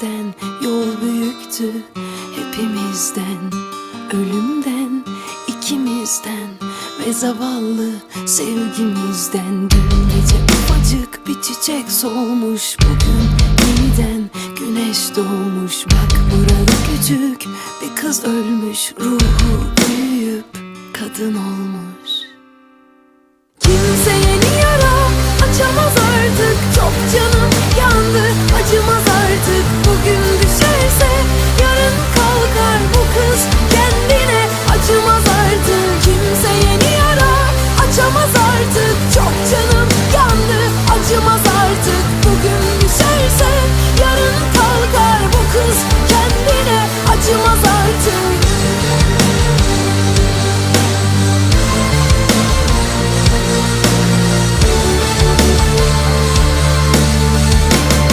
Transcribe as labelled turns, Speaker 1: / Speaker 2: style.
Speaker 1: Yol büyüktü, hepimizden. Ölümden ikimizden ve zavallı sevgimizden. Dün gece ufacık bir çiçek solmuş Bugün yeniden güneş doğmuş. Bak burada küçük bir kız ölmüş Ruhu büyüyüp kadın olmuş.